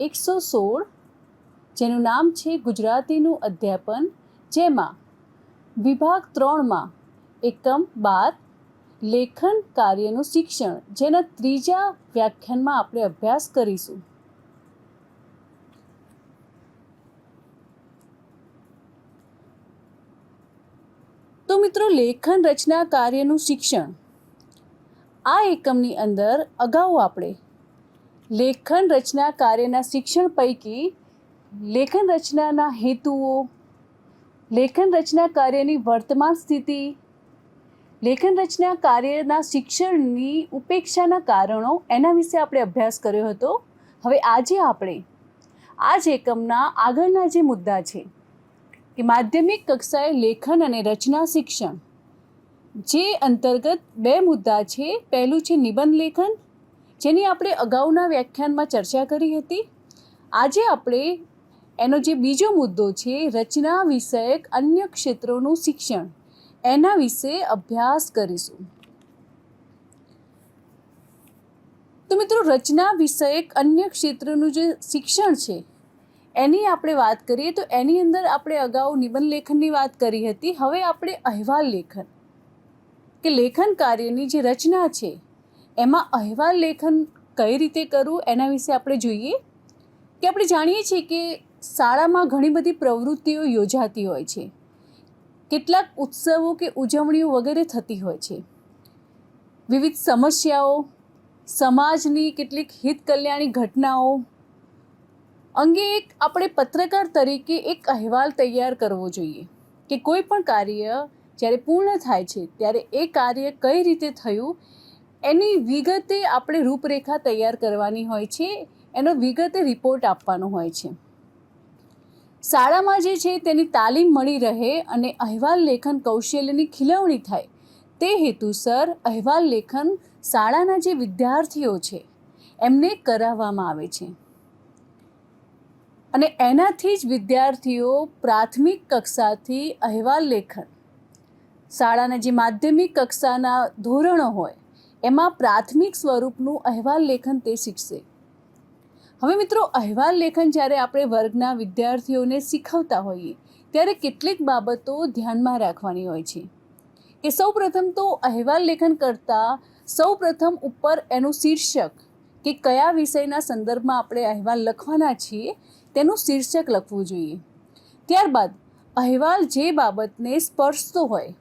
એકસો સોળ, જેનું નામ છે ગુજરાતીનું અધ્યાપન, જેમાં વિભાગ ત્રણમાં એકમ બાર, લેખન કાર્યનું શિક્ષણ, જેના ત્રીજા વ્યાખ્યાનમાં આપણે અભ્યાસ કરીશું. તો મિત્રો, લેખન રચના કાર્યનું શિક્ષણ. આ એકમની અંદર અગાઉ આપણે લેખન રચના કાર્યના શિક્ષણ પૈકી લેખન રચનાના હેતુઓ, લેખન રચના કાર્યની વર્તમાન સ્થિતિ, લેખન રચના કાર્યના શિક્ષણની ઉપેક્ષાના કારણો એના વિશે આપણે અભ્યાસ કર્યો હતો. હવે આજે આપણે આ જ એકમના આગળના જે મુદ્દા છે કે માધ્યમિક કક્ષાએ લેખન અને રચના શિક્ષણ. જે અંતર્ગત બે મુદ્દા છે. પહેલું છે નિબંધ લેખન જેની આપણે અગાઉના વ્યાખ્યાનમાં ચર્ચા કરી હતી, આજે આપણે એનો જે બીજો મુદ્દો છે, રચના વિષયક અન્ય ક્ષેત્રોનું શિક્ષણ, એના વિશે અભ્યાસ કરીશું. તો મિત્રો, રચના વિષયક અન્ય ક્ષેત્રનું જે શિક્ષણ છે, એની આપણે વાત કરીએ તો એની અંદર આપણે અગાઉ નિબંધ લેખનની વાત કરી હતી. હવે આપણે અહેવાલ લેખન, કે લેખન કાર્યની જે રચના છે એમાં અહેવાલ લેખન કઈ રીતે કરવું એના વિશે આપણે જોઈએ કે આપણે જાણીએ છીએ કે શાળામાં ઘણી બધી પ્રવૃત્તિઓ યોજાતી હોય છે. કેટલાક ઉત્સવો કે ઉજવણીઓ વગેરે થતી હોય છે. વિવિધ સમસ્યાઓ, સમાજની કેટલીક હિત કલ્યાણી ઘટનાઓ અંગે એક આપણે પત્રકાર તરીકે એક અહેવાલ તૈયાર કરવો જોઈએ કે કોઈ પણ કાર્ય જ્યારે પૂર્ણ થાય છે ત્યારે એ કાર્ય કઈ રીતે થયું એની વિગતે આપણે રૂપરેખા તૈયાર કરવાની હોય છે. એનો વિગતે રિપોર્ટ આપવાનો હોય છે. શાળામાં જે છે તેની તાલીમ મળી રહે અને અહેવાલ લેખન કૌશલ્યની ખીલવણી થાય. તે હેતુસર અહેવાલ લેખન શાળાના જે વિદ્યાર્થીઓ છે, એમને કરાવવામાં આવે છે. અને એનાથી જ વિદ્યાર્થીઓ પ્રાથમિક કક્ષાથી અહેવાલ લેખન, શાળાના જે માધ્યમિક કક્ષાના ધોરણો હોય એમાં પ્રાથમિક સ્વરૂપનું અહેવાલ લેખન તે શીખશે. હવે મિત્રો, અહેવાલ લેખન જ્યારે આપણે વર્ગના વિદ્યાર્થીઓને શીખવતા હોઈએ, ત્યારે કેટલીક બાબતો ધ્યાનમાં રાખવાની હોય છે. કે સૌ પ્રથમ તો અહેવાલ લેખન કરતાં સૌ પ્રથમ ઉપર એનું શીર્ષક કે કયા વિષયના સંદર્ભમાં આપણે અહેવાલ લખવાના છીએ, તેનું શીર્ષક લખવું જોઈએ. ત્યારબાદ, અહેવાલ જે બાબતને સ્પર્શતો હોય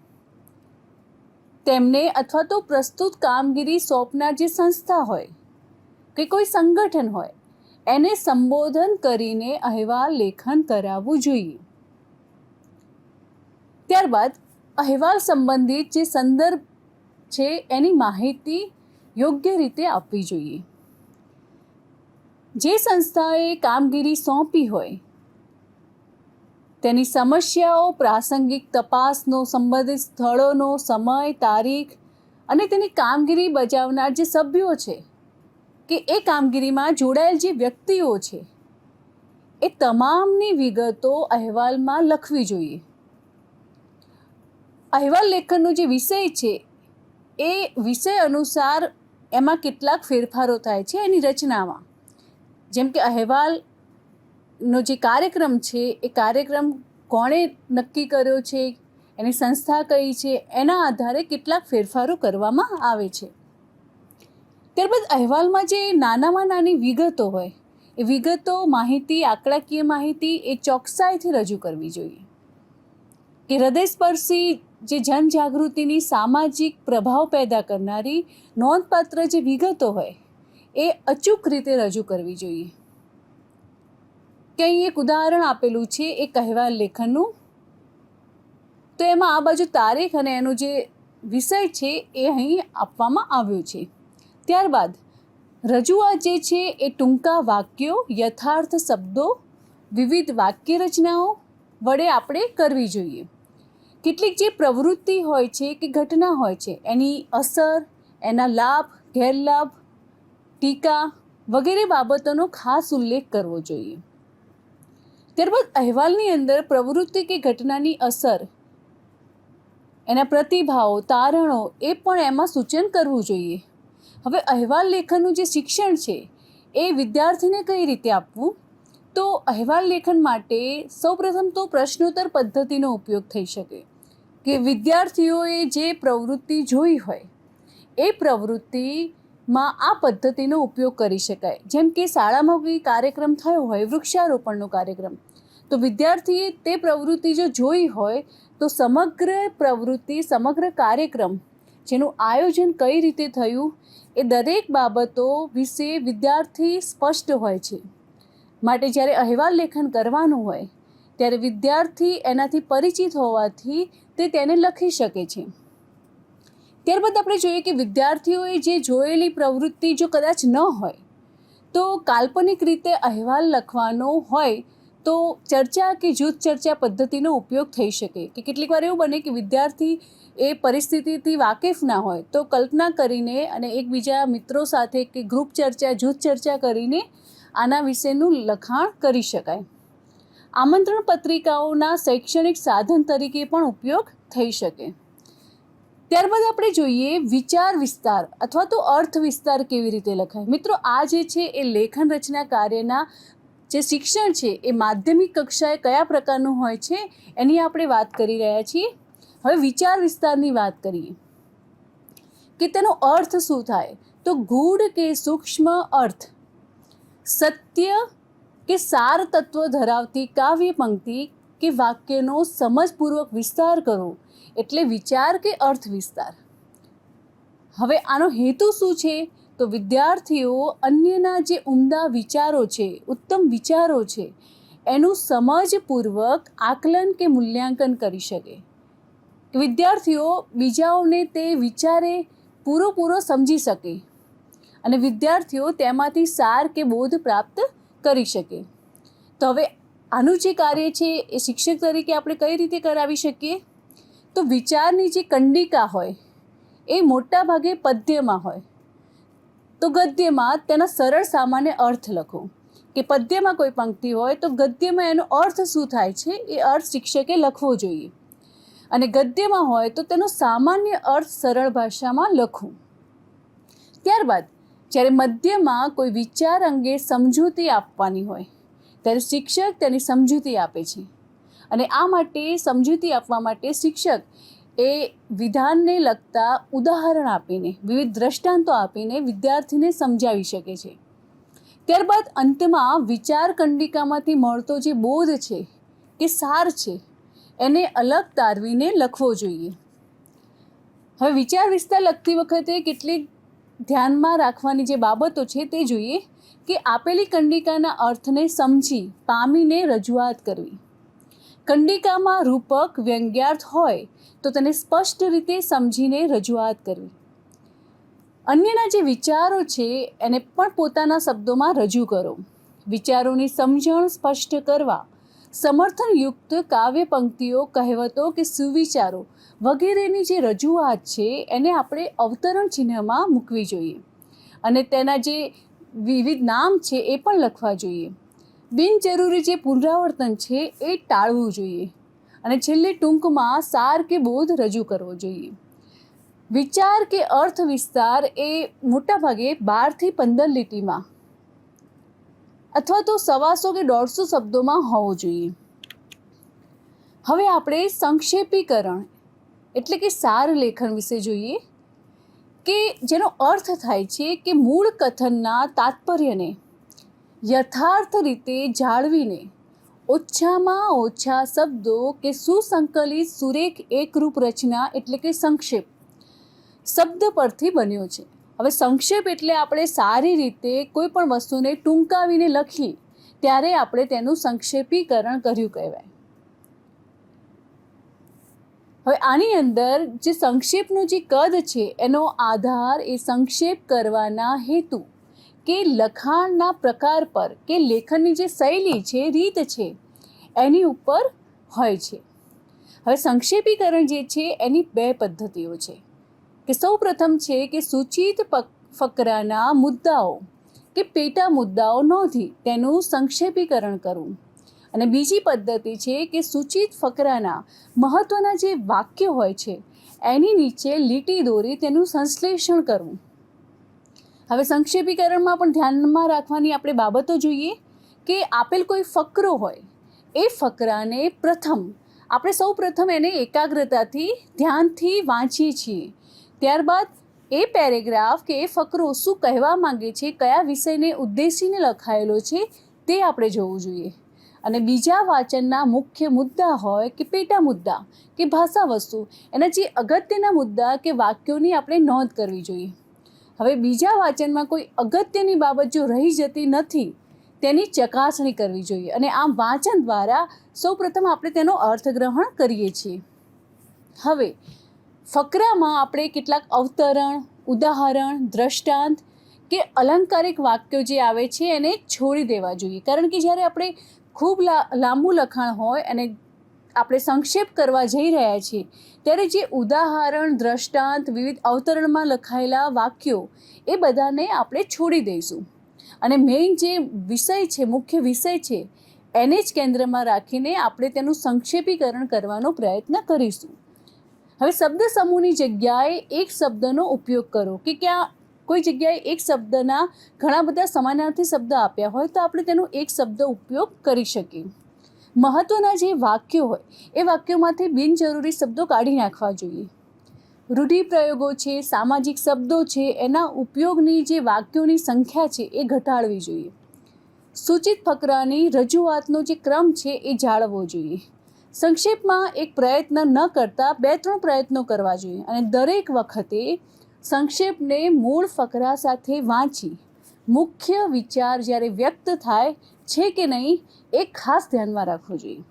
તેમને અથવા તો પ્રસ્તુત કામગીરી સોંપનાર જે સંસ્થા હોય કે કોઈ સંગઠન હોય, એને સંબોધન કરીને અહેવાલ લેખન કરાવવું જોઈએ. ત્યારબાદ અહેવાલ સંબંધિત જે સંદર્ભ છે એની માહિતી યોગ્ય રીતે આપવી જોઈએ. જે સંસ્થાએ કામગીરી સોંપી હોય તેની સમસ્યાઓ, પ્રાસંગિક તપાસનો, સંબંધિત સ્થળોનો, સમય, તારીખ અને તેની કામગીરી બજાવનાર જે સભ્યો છે, કે એ કામગીરીમાં જોડાયેલ જે વ્યક્તિઓ છે, એ તમામની વિગતો અહેવાલમાં લખવી જોઈએ. અહેવાલ લેખનનો જે વિષય છે, એ વિષય અનુસાર એમાં કેટલાક ફેરફારો થાય છે એની રચનામાં. જેમ કે અહેવાલનો જે કાર્યક્રમ છે, એ કાર્યક્રમ કોણે નક્કી કર્યો છે, એની સંસ્થા કઈ છે, એના આધારે કેટલાક ફેરફારો કરવામાં આવે છે. ત્યારબાદ અહેવાલમાં જે નાનામાં નાની વિગતો હોય, એ વિગતો માહિતી, આંકડાકીય માહિતી એ ચોકસાઈથી રજૂ કરવી જોઈએ. કે હૃદયસ્પર્શી જે જનજાગૃતિની સામાજિક પ્રભાવ પેદા કરનારી નોંધપાત્ર જે વિગતો હોય, એ અચૂક રીતે રજૂ કરવી જોઈએ. કે અહીં એક ઉદાહરણ આપેલું છે એ કહેવા લેખનનું. તો એમાં આ બાજુ તારીખ અને એનો જે વિષય છે એ અહીં આપવામાં આવ્યો છે. ત્યારબાદ, રજૂઆત જે છે એ ટૂંકા વાક્યો, યથાર્થ શબ્દો, વિવિધ વાક્ય રચનાઓ વડે આપણે કરવી જોઈએ. કેટલીક જે પ્રવૃત્તિ હોય છે કે ઘટના હોય છે, એની અસર, એના લાભ, ગેરલાભ, ટીકા વગેરે બાબતોનો ખાસ ઉલ્લેખ કરવો જોઈએ. ત્યારબાદ અહેવાલની અંદર પ્રવૃત્તિ કે ઘટનાની અસર, એના પ્રતિભાવો, તારણો એ પણ એમાં સૂચન કરવું જોઈએ. હવે અહેવાલ લેખનનું જે શિક્ષણ છે, એ વિદ્યાર્થીને કઈ રીતે આપવું? તો અહેવાલ લેખન માટે સૌપ્રથમ તો પ્રશ્નોત્તર પદ્ધતિનો ઉપયોગ થઈ શકે. કે વિદ્યાર્થીઓએ જે પ્રવૃત્તિ જોઈ હોય, એ પ્રવૃત્તિમાં આ પદ્ધતિનો ઉપયોગ કરી શકાય. જેમ કે શાળામાં કોઈ કાર્યક્રમ થયો હોય, વૃક્ષારોપણનો કાર્યક્રમ તો વિદ્યાર્થીએ તે પ્રવૃત્તિ જો જોઈ હોય, તો સમગ્ર પ્રવૃત્તિ, સમગ્ર કાર્યક્રમ જેનું આયોજન કઈ રીતે થયું એ દરેક બાબતો વિશે વિદ્યાર્થી સ્પષ્ટ હોય છે. માટે જ્યારે અહેવાલ લેખન કરવાનું હોય, ત્યારે વિદ્યાર્થી એનાથી પરિચિત હોવાથી તે તેને લખી શકે છે. ત્યારબાદ આપણે જોઈએ કે વિદ્યાર્થીઓએ જે જોયેલી પ્રવૃત્તિ જો કદાચ ન હોય, તો કાલ્પનિક રીતે અહેવાલ લખવાનો હોય તો ચર્ચા કે જૂથ ચર્ચા પદ્ધતિનો ઉપયોગ થઈ શકે કે કેટલીક વાર એવું બને કે વિદ્યાર્થી એ પરિસ્થિતિથી વાકેફ ના હોય તો કલ્પના કરીને અને એકબીજા મિત્રો સાથે કે ગ્રુપ ચર્ચા, જૂથ ચર્ચા કરીને આના વિશેનું લખાણ કરી શકાય. આમંત્રણ પત્રિકાઓના શૈક્ષણિક સાધન તરીકે પણ ઉપયોગ થઈ શકે. ત્યારબાદ આપણે જોઈએ વિચાર વિસ્તાર અથવા તો અર્થ વિસ્તાર કેવી રીતે લખાય. મિત્રો, આ જે છે એ લેખન રચના કાર્યના જે શિક્ષણ છે એ માધ્યમિક કક્ષાએ કયા પ્રકારનું હોય છે એની આપણે વાત કરી રહ્યા છીએ. હવે વિચાર વિસ્તારની વાત કરીએ કે તેનો અર્થ શું થાય? તો ગૂઢ કે સૂક્ષ્મ અર્થ. સત્ય કે સાર તત્વ ધરાવતી કાવ્ય પંક્તિ કે વાક્યનો સમજપૂર્વક વિસ્તાર કરો એટલે વિચાર કે અર્થ વિસ્તાર હવે આનો હેતુ શું છે? તો વિદ્યાર્થીઓ અન્યના જે ઉમદા વિચારો છે, ઉત્તમ વિચારો છે, એનું સમજપૂર્વક આકલન કે મૂલ્યાંકન કરી શકે. વિદ્યાર્થીઓ બીજાઓને તે વિચારે પૂરો સમજી શકે અને વિદ્યાર્થીઓ તેમાંથી સાર કે બોધ પ્રાપ્ત કરી શકે. તો હવે આનું જે કાર્ય છે, એ શિક્ષક તરીકે આપણે કઈ રીતે કરાવી શકીએ? તો વિચારની જે કંડિકા હોય, એ મોટા ભાગે પદ્યમાં હોય. તો ગદ્યમાં તેના સરળ સામાન્ય અર્થ લખો. કે પદ્યમાં કોઈ પંક્તિ હોય તો ગદ્યમાં એનો અર્થ શું થાય છે એ અર્થ શિક્ષકે લખવો જોઈએ. અને ગદ્યમાં હોય તો તેનો સામાન્ય અર્થ સરળ ભાષામાં લખવું ત્યારબાદ, જ્યારે મધ્યમાં કોઈ વિચાર અંગે સમજૂતી આપવાની હોય, ત્યારે શિક્ષક તેની સમજૂતી આપે છે. અને આ માટે સમજૂતી આપવા માટે શિક્ષક એ વિધાનને લગતા ઉદાહરણ આપીને, વિવિધ દ્રષ્ટાંતો આપીને વિદ્યાર્થીને સમજાવી શકે છે. ત્યારબાદ અંતમાં વિચાર કંડિકામાંથી મળતો જે બોધ છે, કે સાર છે, એને અલગ તારવીને લખવો જોઈએ. હવે વિચાર વિસ્તાર લખતી વખતે કેટલીક ધ્યાનમાં રાખવાની જે બાબતો છે તે જોઈએ, કે આપેલી કંડિકાના અર્થને સમજી પામીને રજૂઆત કરવી. કંડિકામાં રૂપક વ્યંગ્યાર્થ હોય તો તેને સ્પષ્ટ રીતે સમજીને રજૂઆત કરવી. અન્યના જે વિચારો છે, એને પણ પોતાના શબ્દોમાં રજૂ કરો. વિચારોની સમજણ સ્પષ્ટ કરવા, સમર્થનયુક્ત કાવ્ય પંક્તિઓ કહેવતો કે સુવિચારો વગેરેની જે રજૂઆત છે, એને આપણે અવતરણ ચિહ્નમાં મૂકવી જોઈએ. અને તેના જે વિવિધ નામ છે, એ પણ લખવા જોઈએ. બિનજરૂરી જે પુનરાવર્તન છે એ ટાળવું જોઈએ. અને છેલ્લે ટૂંકમાં સાર કે બોધ રજૂ કરવો જોઈએ. વિચાર કે અર્થ વિસ્તાર એ મોટાભાગે બારથી પંદર લીટીમાં અથવા તો સવાસો કે દોઢસો શબ્દોમાં હોવો જોઈએ. હવે આપણે સંક્ષેપીકરણ એટલે કે સાર લેખન વિશે જોઈએ કે જેનો અર્થ થાય છે કે મૂળ કથનના તાત્પર્યને યથાર્થ રીતે જાળવીને ઓછામાં ઓછા શબ્દો કે સુસંકલિત સુરેખ એકરૂપ રચના એટલે કે સંક્ષેપ શબ્દ પરથી બન્યો છે. હવે સંક્ષેપ એટલે આપણે સારી રીતે કોઈ પણ વસ્તુને ટૂંકાવીને લખીએ ત્યારે આપણે તેનું સંક્ષેપીકરણ કર્યું કહેવાય. હવે આની અંદર જે સંક્ષેપનું જે કદ છે એનો આધાર એ સંક્ષેપ કરવાના હેતુ કે લખાણના પ્રકાર પર, કે લેખનની જે શૈલી છે, રીત છે, એની ઉપર હોય છે. હવે સંક્ષેપીકરણ જે છે, એની બે પદ્ધતિઓ છે. કે સૌ પ્રથમ છે કે સૂચિત ફકરાના મુદ્દાઓ, કે પેટા મુદ્દાઓ નોંધી તેનું સંક્ષેપીકરણ કરવું. અને બીજી પદ્ધતિ છે કે સૂચિત ફકરાના મહત્ત્વના જે વાક્ય હોય છે, એની નીચે લીટી દોરી તેનું સંશ્લેષણ કરવું. હવે સંક્ષેપીકરણમાં પણ ધ્યાનમાં રાખવાની આપણે બાબતો જોઈએ કે આપેલ કોઈ ફકરો હોય, એ ફકરાને પ્રથમ આપણે સૌ પ્રથમ એને એકાગ્રતાથી, ધ્યાનથી વાંચીએ છીએ. ત્યારબાદ એ પેરેગ્રાફ કે એ ફકરો શું કહેવા માંગે છે, કયા વિષયને ઉદ્દેશીને લખાયેલો છે, તે આપણે જોવું જોઈએ. અને બીજા વાંચનના મુખ્ય મુદ્દા હોય કે પેટા મુદ્દા કે ભાષા વસ્તુ, એના જે અગત્યના મુદ્દા કે વાક્યોની આપણે નોંધ કરવી જોઈએ. હવે બીજા વાંચનમાં કોઈ અગત્યની બાબત જો રહી જતી નથી, તેની ચકાસણી કરવી જોઈએ. અને આમ વાંચન દ્વારા સૌપ્રથમ આપણે તેનો અર્થગ્રહણ કરીએ છીએ. હવે, ફકરામાં આપણે કેટલાક અવતરણ, ઉદાહરણ, દ્રષ્ટાંત કે અલંકારિક વાક્યો જે આવે છે એને છોડી દેવા જોઈએ. કારણ કે જ્યારે આપણે ખૂબ લાંબુ લખાણ હોય અને આપણે સંક્ષેપ કરવા જઈ રહ્યા છીએ, ત્યારે જે ઉદાહરણ, દ્રષ્ટાંત, વિવિધ અવતરણમાં લખાયેલા વાક્યો, એ બધાને આપણે છોડી દઈશું. અને મેઇન જે વિષય છે, મુખ્ય વિષય છે, એને જ કેન્દ્રમાં રાખીને આપણે તેનું સંક્ષેપીકરણ કરવાનો પ્રયત્ન કરીશું. હવે શબ્દ સમૂહની જગ્યાએ એક શબ્દનો ઉપયોગ કરો, કે ક્યાં કોઈ જગ્યાએ એક શબ્દના ઘણા બધા સમાનાર્થી શબ્દ આપ્યા હોય, તો આપણે તેનો એક શબ્દ ઉપયોગ કરી શકીએ. મહત્ત્વના જે વાક્યો હોય, એ વાક્યોમાંથી બિનજરૂરી શબ્દો કાઢી નાખવા જોઈએ. રૂઢિપ્રયોગો છે, સામાજિક શબ્દો છે, એના ઉપયોગની જે વાક્યોની સંખ્યા છે, એ ઘટાડવી જોઈએ. સૂચિત ફકરાની રજૂઆતનો જે ક્રમ છે, એ જાળવવો જોઈએ. સંક્ષેપમાં એક પ્રયત્ન ન કરતાં બે ત્રણ પ્રયત્નો કરવા જોઈએ અને દરેક વખતે સંક્ષેપને મૂળ ફકરા સાથે વાંચી. મુખ્ય વિચાર જ્યારે વ્યક્ત થાય છે કે નહીં એ ખાસ ધ્યાનમાં રાખવું જોઈએ.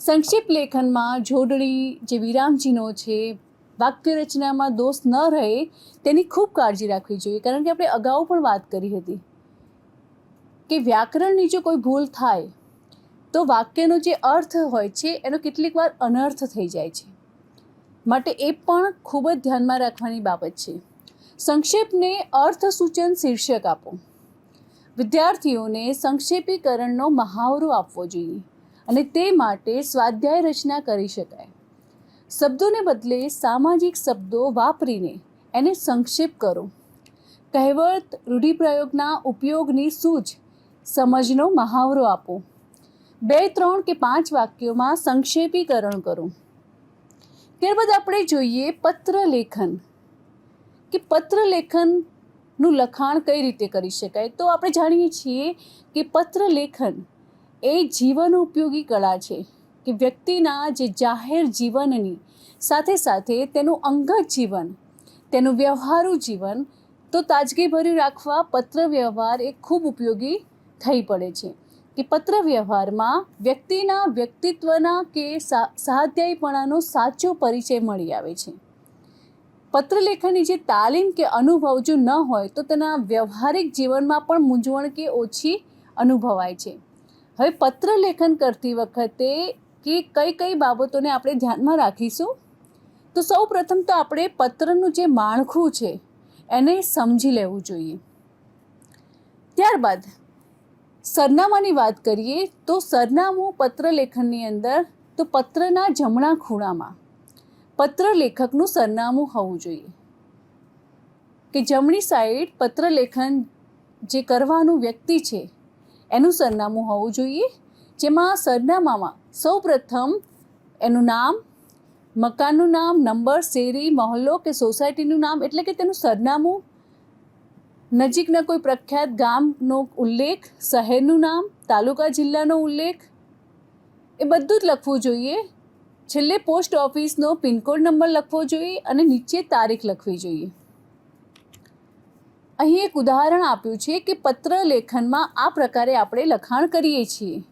સંક્ષિપ્ત લેખનમાં જોડણી જે વિરામચિહ્નો છે વાક્ય રચનામાં દોષ ન રહે તેની ખૂબ કાળજી રાખવી જોઈએ. કારણ કે આપણે અગાઉ પણ વાત કરી હતી કે વ્યાકરણની જો કોઈ ભૂલ થાય, તો વાક્યનો જે અર્થ હોય છે, એનો કેટલીક વાર અનર્થ થઈ જાય છે. માટે એ પણ ખૂબ જ ધ્યાનમાં રાખવાની બાબત છે. સંક્ષેપને અર્થ સૂચન શીર્ષક આપો. વિદ્યાર્થીઓને સંક્ષેપીકરણનો મહાવરો આપવો જોઈએ અને તે માટે સ્વાધ્યાય રચના કરી શકાય. શબ્દોને બદલે સામાજિક શબ્દો વાપરીને એને સંક્ષેપ કરો. કહેવત, રૂઢિપ્રયોગના ઉપયોગની સૂઝ, સમજનો મહાવરો આપો. બે, ત્રણ કે પાંચ વાક્યોમાં સંક્ષેપીકરણ કરો. ત્યારબાદ આપણે જોઈએ પત્ર લેખન કે પત્ર લેખનનું લખાણ કઈ રીતે કરી શકાય? તો આપણે જાણીએ છીએ કે પત્ર લેખન એ જીવન ઉપયોગી કળા છે કે વ્યક્તિના જે જાહેર જીવનની સાથે સાથે તેનું અંગત જીવન, તેનું વ્યવહારુ જીવન, તો તાજગીભર્યું રાખવા પત્ર વ્યવહાર એ ખૂબ ઉપયોગી થઈ પડે છે કે પત્ર વ્યવહારમાં વ્યક્તિના વ્યક્તિત્વના કે સાધ્યાયપણાનો સાચો પરિચય મળી આવે છે. પત્રલેખનની જે તાલીમ કે અનુભવ જો ન હોય, તો તેના વ્યવહારિક જીવનમાં પણ મૂંઝવણ કે ઓછી અનુભવાય છે. હવે પત્રલેખન કરતી વખતે કે કઈ કઈ બાબતોને આપણે ધ્યાનમાં રાખીશું? તો સૌ પ્રથમ તો આપણે પત્રનું જે માળખું છે, એને સમજી લેવું જોઈએ. ત્યારબાદ, સરનામાની વાત કરીએ, તો સરનામું પત્ર લેખનની અંદર, તો પત્રના જમણા ખૂણામાં. પત્ર લેખકનું સરનામું હોવું જોઈએ. કે જમણી સાઈડ પત્ર લેખન જે કરવાનું વ્યક્તિ છે, એનું સરનામું હોવું જોઈએ. જેમાં સરનામામાં સૌપ્રથમ એનું નામ, મકાનનું નામ, નંબર, શેરી, મહોલ્લો કે સોસાયટીનું નામ, એટલે કે તેનું સરનામું, નજીકના કોઈ પ્રખ્યાત ગામનો ઉલ્લેખ, શહેરનું નામ, તાલુકા જિલ્લાનો ઉલ્લેખ, એ બધું જ લખવું જોઈએ. છેલ્લે પોસ્ટ ઓફિસનો પિનકોડ નંબર લખવો જોઈએ અને નીચે તારીખ લખવી જોઈએ. અહીં એક ઉદાહરણ આપ્યું છે કે પત્ર લેખનમાં આ પ્રકારે આપણે લખાણ કરીએ છીએ.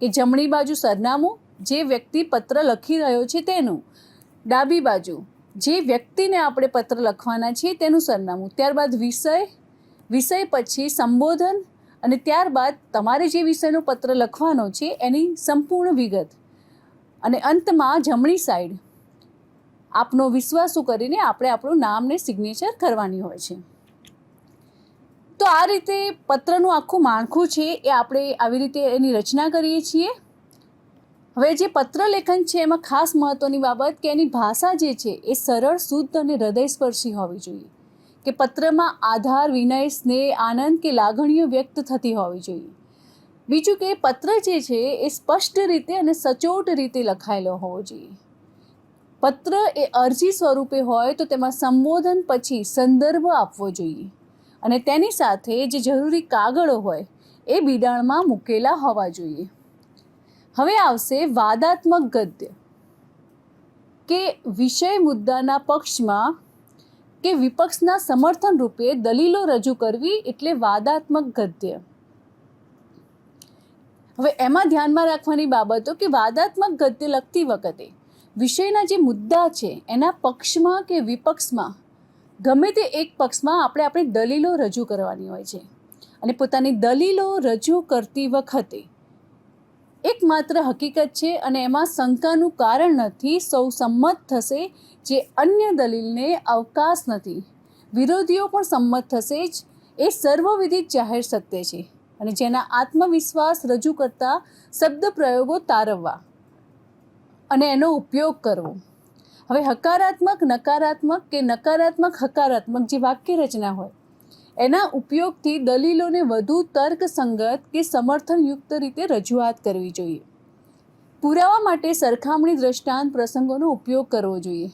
કે જમણી બાજુ સરનામું, જે વ્યક્તિ પત્ર લખી રહ્યો છે તેનું. ડાબી બાજુ, જે વ્યક્તિને આપણે પત્ર લખવાના છીએ તેનું સરનામું. ત્યારબાદ વિષય વિષય પછી સંબોધન અને ત્યારબાદ તમારે જે વિષયનો પત્ર લખવાનો છે એની સંપૂર્ણ વિગત. અને અંતમાં જમણી સાઈડ આપનો વિશ્વાસુ કરીને આપણે આપણું નામને સિગ્નેચર કરવાની હોય છે. તો આ રીતે પત્રનું આખું માળખું છે એ આપણે આવી રીતે એની રચના કરીએ છીએ. હવે જે પત્ર લેખન છે એમાં ખાસ મહત્ત્વની બાબત કે એની ભાષા જે છે એ સરળ, શુદ્ધ અને હૃદયસ્પર્શી હોવી જોઈએ. કે પત્રમાં આધાર, વિનય, સ્નેહ, આનંદ કે લાગણીઓ વ્યક્ત થતી હોવી જોઈએ. બીજું કે પત્ર જે છે એ સ્પષ્ટ રીતે અને સચોટ રીતે લખાયેલો હોવો જોઈએ. પત્ર એ અરજી સ્વરૂપે હોય તો તેમાં સંબોધન પછી સંદર્ભ આપવો જોઈએ અને તેની સાથે જે જરૂરી કાગળો હોય એ બિડાણમાં મૂકેલા હોવા જોઈએ. હવે આવશે વાદાત્મક ગદ્ય કે વિષય મુદ્દાના પક્ષમાં કે વિપક્ષના સમર્થન રૂપે દલીલો રજૂ કરવી એટલે વાદાત્મક ગદ્ય. હવે એમાં ધ્યાનમાં રાખવાની બાબતો કે વાદાત્મક ગદ્ય લખતી વખતે વિષયના જે મુદ્દા છે, એના પક્ષમાં કે વિપક્ષમાં, ગમે તે એક પક્ષમાં આપણે આપણી દલીલો રજૂ કરવાની હોય છે. અને પોતાની દલીલો રજૂ કરતી વખતે એકમાત્ર હકીકત છે અને એમાં શંકાનું કારણ નથી, સૌ સંમત થશે જે અન્ય દલીલને અવકાશ નથી. વિરોધીઓ પણ સંમત થશે જ, એ સર્વવિધિત જાહેર સત્ય છે. અને જેના આત્મવિશ્વાસ રજૂ કરતા શબ્દ પ્રયોગો તારવવા અને એનો ઉપયોગ કરવો. હવે હકારાત્મક, નકારાત્મક કે નકારાત્મક, હકારાત્મક જે વાક્ય રચના હોય, એના ઉપયોગથી દલીલોને વધુ તર્કસંગત કે સમર્થનયુક્ત રીતે રજૂઆત કરવી જોઈએ. પુરાવા માટે સરખામણી દ્રષ્ટાંત પ્રસંગોનો ઉપયોગ કરવો જોઈએ.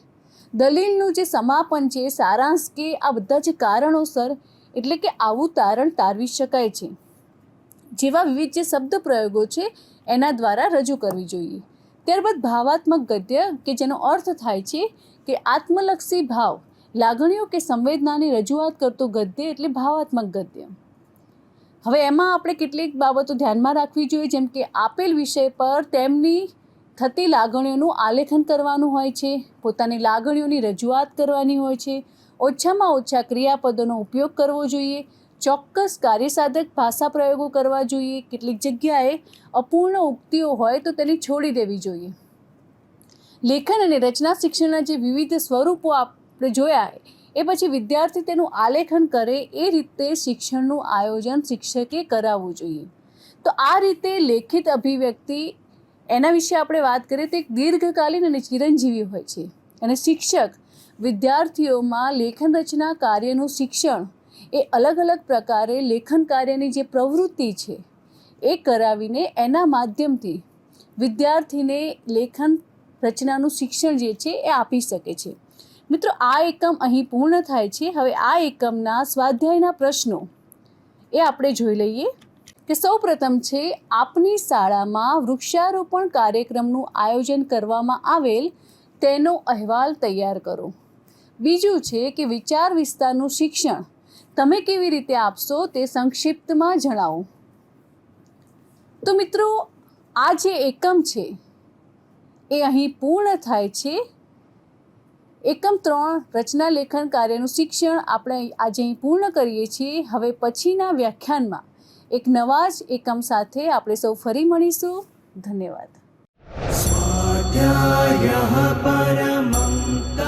દલીલનું જે સમાપન છે, સારાંશ કે આ બધા જે કારણોસર, એટલે કે આવું તારણ તારવી શકાય છે. જેવા વિવિધ જે શબ્દ પ્રયોગો છે, એના દ્વારા રજૂ કરવી જોઈએ. ત્યારબાદ ભાવાત્મક ગદ્ય, કે જેનો અર્થ થાય છે કે આત્મલક્ષી ભાવ, લાગણીઓ કે સંવેદનાની રજૂઆત કરતો ગદ્ય એટલે ભાવાત્મક ગદ્ય. હવે એમાં આપણે કેટલીક બાબતો ધ્યાનમાં રાખવી જોઈએ, જેમ કે આપેલ વિષય પર તેમની થતી લાગણીઓનું આલેખન કરવાનું હોય છે, પોતાની લાગણીઓની રજૂઆત કરવાની હોય છે, ઓછામાં ઓછા ક્રિયાપદોનો ઉપયોગ કરવો જોઈએ ચોક્કસ કાર્યસાધક ભાષા પ્રયોગો કરવા જોઈએ. કેટલીક જગ્યાએ અપૂર્ણ ઉક્તિઓ હોય તો તેને છોડી દેવી જોઈએ. લેખન અને રચના શિક્ષણના જે વિવિધ સ્વરૂપો આપણે જોયા, એ પછી વિદ્યાર્થી તેનું આલેખન કરે, એ રીતે શિક્ષણનું આયોજન શિક્ષકે કરાવવું જોઈએ. તો આ રીતે લેખિત અભિવ્યક્તિ, એના વિશે આપણે વાત કરીએ તો એક દીર્ઘકાલીન અને ચિરંજીવી હોય છે. અને શિક્ષક વિદ્યાર્થીઓમાં લેખન રચના કાર્યનું શિક્ષણ એ અલગ અલગ પ્રકારે લેખન કાર્યની જે પ્રવૃત્તિ છે, એ કરાવીને એના માધ્યમથી વિદ્યાર્થીને લેખન રચનાનું શિક્ષણ જે છે, એ આપી શકે છે. મિત્રો, આ એકમ અહીં પૂર્ણ થાય છે. હવે આ એકમના સ્વાધ્યાયના પ્રશ્નો એ આપણે જોઈ લઈએ કે સૌ પ્રથમ છે, આપની શાળામાં વૃક્ષારોપણ કાર્યક્રમનું આયોજન કરવામાં આવેલ તેનો અહેવાલ તૈયાર કરો. બીજું છે કે વિચાર વિસ્તારનું શિક્ષણ તમે કેવી રીતે આપશો તે સંક્ષિપ્તમાં જણાવો. તો મિત્રો, આ જે એકમ છે, એ અહીં પૂર્ણ થાય છે. એકમ ત્રણ, રચના, લેખન, કાર્યનું શિક્ષણ આપણે આજે અહીં પૂર્ણ કરીએ છીએ. હવે પછીના વ્યાખ્યાનમાં એક નવા જ એકમ સાથે આપણે સૌ ફરી મળીશું. ધન્યવાદ. પરમંતા